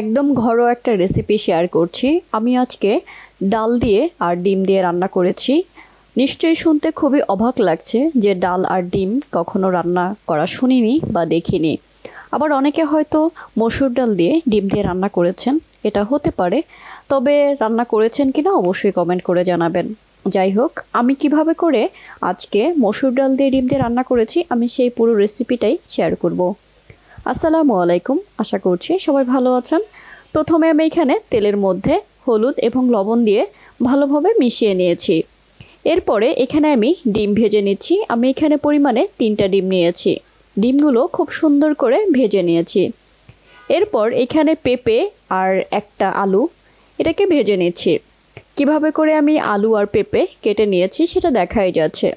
একদম ঘরোয়া একটা রেসিপি শেয়ার করছি। আমি আজকে ডাল দিয়ে আর ডিম দিয়ে রান্না করেছি। নিশ্চয়ই শুনতে খুবই অবাক লাগছে যে ডাল আর ডিম কখনো রান্না করা শুনিনি বা দেখিনি। আবার অনেকে হয়তো মসুর ডাল দিয়ে ডিম দিয়ে রান্না করেছেন, এটা হতে পারে। তবে রান্না করেছেন কিনা অবশ্যই কমেন্ট করে জানাবেন। যাই হোক, আমি কীভাবে করে আজকে মসুর ডাল দিয়ে ডিম দিয়ে রান্না করেছি, আমি সেই পুরো রেসিপিটাই শেয়ার করব। আসসালামু আলাইকুম। আশা করছি সবাই ভালো আছেন। প্রথমে আমি এখানে তেলের মধ্যে হলুদ এবং লবণ দিয়ে ভালোভাবে মিশিয়ে নিয়েছি। এরপরে এখানে আমি ডিম ভেজে নিচ্ছি। আমি এখানে পরিমাণে তিনটা ডিম নিয়েছি। ডিমগুলো খুব সুন্দর করে ভেজে নিয়েছি। এরপর এখানে পেঁপে আর একটা আলু এটাকে ভেজে নিচ্ছি। কীভাবে করে আমি আলু আর পেঁপে কেটে নিয়েছি সেটা দেখাই যাচ্ছে।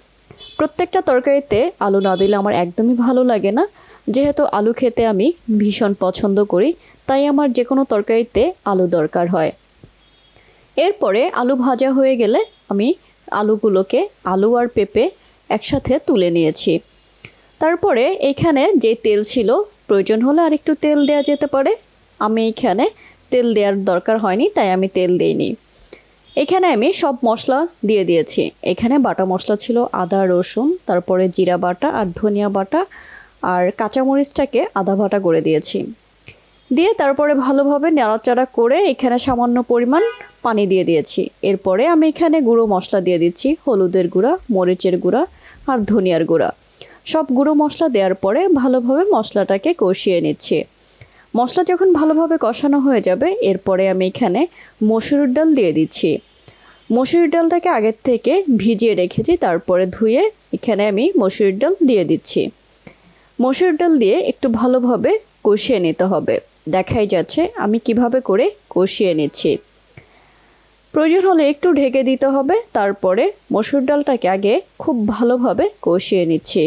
প্রত্যেকটা তরকারিতে আলু না দিলে আমার একদমই ভালো লাগে না। যেহেতু আলু খেতে আমি ভীষণ পছন্দ করি, তাই আমার যে কোনো তরকারিতে আলু দরকার হয়। এরপরে আলু ভাজা হয়ে গেলে আমি আলুগুলোকে আলু আর পেঁপে একসাথে তুলে নিয়েছি। তারপরে এখানে যে তেল ছিল, প্রয়োজন হলে আর একটু তেল দেওয়া যেতে পারে। আমি এখানে তেল দেওয়ার দরকার হয়নি, তাই আমি তেল দিইনি। এখানে আমি সব মশলা দিয়ে দিয়েছি। এখানে বাটা মশলা ছিল আদা, রসুন, তারপরে জিরা বাটা আর ধনিয়া বাটা আর কাঁচামরিচটাকে আদা ভাটা করে দিয়েছি। দিয়ে তারপরে ভালোভাবে নাড়াচাড়া করে এখানে সামান্য পরিমাণ পানি দিয়ে দিয়েছি। এরপরে আমি এখানে গুঁড়ো মশলা দিয়ে দিচ্ছি, হলুদের গুঁড়া, মরিচের গুঁড়া আর ধনিয়ার গুঁড়া। সব গুঁড়ো মশলা দেওয়ার পরে ভালোভাবে মশলাটাকে কষিয়ে নিচ্ছি। মশলা যখন ভালোভাবে কষানো হয়ে যাবে, এরপরে আমি এখানে মসুর ডাল দিয়ে দিচ্ছি। মসুর ডালটাকে আগের থেকে ভিজিয়ে রেখেছি, তারপরে ধুয়ে এখানে আমি মসুর ডাল দিয়ে দিচ্ছি। মসুর ডাল দিয়ে একটু ভালোভাবে কষিয়ে নিতে হবে। দেখাই যাচ্ছে আমি কীভাবে করে কষিয়ে নিচ্ছি। প্রয়োজন হলে একটু ঢেকে দিতে হবে, তারপরে মসুর ডালটাকে আগে খুব ভালোভাবে কষিয়ে নিচ্ছি।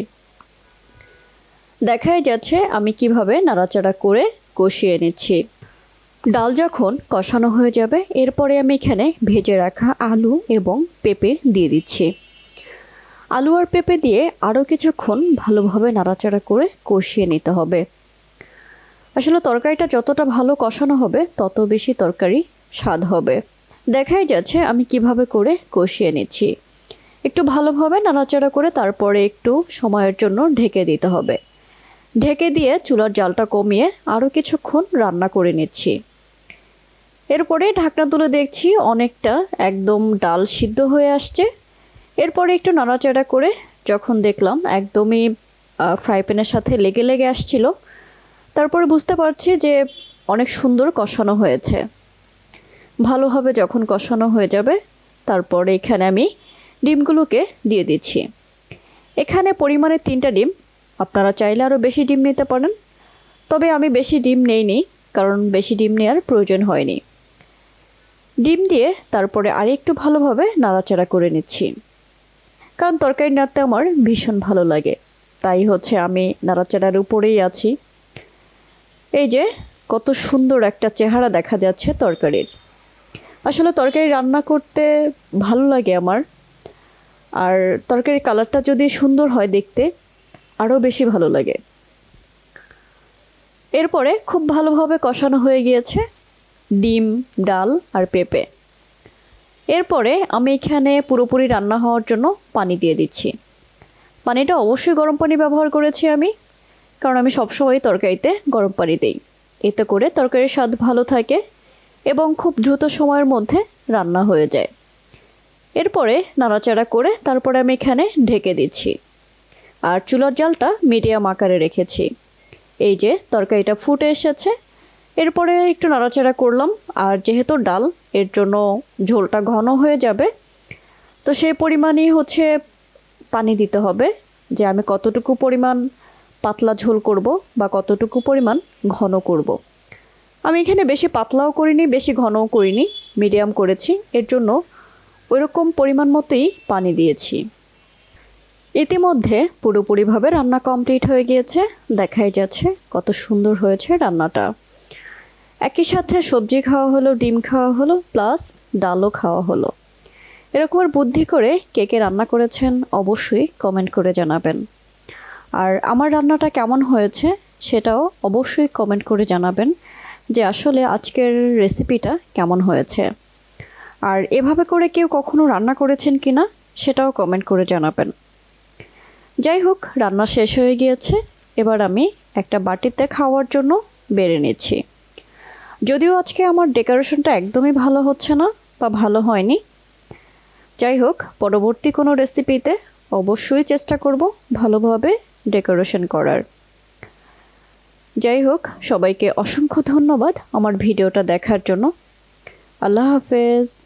দেখাই যাচ্ছে আমি কীভাবে নাড়াচাড়া করে কষিয়ে নিচ্ছি। ডাল যখন কষানো হয়ে যাবে, এরপরে আমি এখানে ভেজে রাখা আলু এবং পেঁপে দিয়ে দিচ্ছি। আলু আর পেঁপে দিয়ে আরও কিছুক্ষণ ভালোভাবে নাড়াচাড়া করে কষিয়ে নিতে হবে। আসলে তরকারিটা যতটা ভালো কষানো হবে, তত বেশি তরকারি স্বাদ হবে। দেখাই যাচ্ছে আমি কীভাবে করে কষিয়ে নিচ্ছি। একটু ভালোভাবে নাড়াচাড়া করে তারপরে একটু সময়ের জন্য ঢেকে দিতে হবে। ঢেকে দিয়ে চুলার জালটা কমিয়ে আরও কিছুক্ষণ রান্না করে নিচ্ছি। এরপরে ঢাকনা তুলে দেখছি অনেকটা একদম ডাল সিদ্ধ হয়ে আসছে। এরপরে একটু নাড়াচাড়া করে যখন দেখলাম একদমই ফ্রাই প্যানের সাথে লেগে লেগে আসছিল, তারপরে বুঝতে পারছি যে অনেক সুন্দর কষানো হয়েছে। ভালোভাবে যখন কষানো হয়ে যাবে, তারপরে এখানে আমি ডিমগুলোকে দিয়ে দিচ্ছি। এখানে পরিমাণে তিনটা ডিম, আপনারা চাইলে আরও বেশি ডিম নিতে পারেন, তবে আমি বেশি ডিম নেইনি, কারণ বেশি ডিম নেওয়ার প্রয়োজন হয়নি। ডিম দিয়ে তারপরে আরেকটু ভালোভাবে নাড়াচাড়া করে নিচ্ছি। কারণ তরকারি নাড়তে আমার ভীষণ ভালো লাগে। তাই হচ্ছে আমি নাড়াচাড়ার উপরেই আছি। এই যে, কত সুন্দর একটা চেহারা দেখা যাচ্ছে তরকারির। আসলে তরকারি রান্না করতে ভালো লাগে আমার। আর তরকারির কালারটা যদি সুন্দর হয় দেখতে, আরও বেশি ভালো লাগে। এরপরে খুব ভালোভাবে কষানো হয়ে গিয়েছে ডিম, ডাল আর পেঁপে। এরপরে আমি এখানে পুরোপুরি রান্না হওয়ার জন্য পানি দিয়ে দিচ্ছি। পানিটা অবশ্যই গরম পানি ব্যবহার করেছি আমি, কারণ আমি সবসময় তরকারিতে গরম পানি দিই। এতে করে তরকারির স্বাদ ভালো থাকে এবং খুব দ্রুত সময়ের মধ্যে রান্না হয়ে যায়। এরপরে নাড়াচাড়া করে তারপরে আমি এখানে ঢেকে দিচ্ছি। আর চুলার জালটা মিডিয়াম আকারে রেখেছি। এই যে তরকারিটা ফুটে এসেছে এরপরে একটু নাড়াচাড়া করলাম, আর যেহেতু ডাল, এর জন্য ঝোলটা ঘন হয়ে যাবে। তো সেই পরিমাণই হচ্ছে পানি দিতে হবে, যে আমি কতটুকু পরিমাণ পাতলা ঝোল করব বা কতটুকু পরিমাণ ঘন করব। আমি এখানে বেশি পাতলাও করিনি, বেশি ঘনও করিনি, মিডিয়াম করেছি। এর জন্য ওইরকম পরিমাণ মতোই পানি দিয়েছি। ইতিমধ্যে পুরোপুরিভাবে রান্না কমপ্লিট হয়ে গিয়েছে, দেখাই যাচ্ছে কত সুন্দর হয়েছে রান্নাটা। একই সাথে সবজি খাওয়া হলো, ডিম খাওয়া হলো প্লাস ডালও খাওয়া হলো। এরকমের বুদ্ধি করে কে কে রান্না করেছেন অবশ্যই কমেন্ট করে জানাবেন। আর আমার রান্নাটা কেমন হয়েছে সেটাও অবশ্যই কমেন্ট করে জানাবেন যে আসলে আজকের রেসিপিটা কেমন হয়েছে। আর এভাবে করে কেউ কখনো রান্না করেছেন কি না সেটাও কমেন্ট করে জানাবেন। যাই হোক, রান্না শেষ হয়ে গিয়েছে। এবার আমি একটা বাটিতে খাওয়ার জন্য বেড়ে নিচ্ছি। যদিও আজকে আমার ডেকোরেশনটা একদমই ভালো হচ্ছে না বা ভালো হয়নি। যাই হোক, পরবর্তী কোনো রেসিপিতে অবশ্যই চেষ্টা করব ভালোভাবে ডেকোরেশন করার। যাই হোক, সবাইকে অসংখ্য ধন্যবাদ আমার ভিডিওটা দেখার জন্য। আল্লাহ হাফেজ।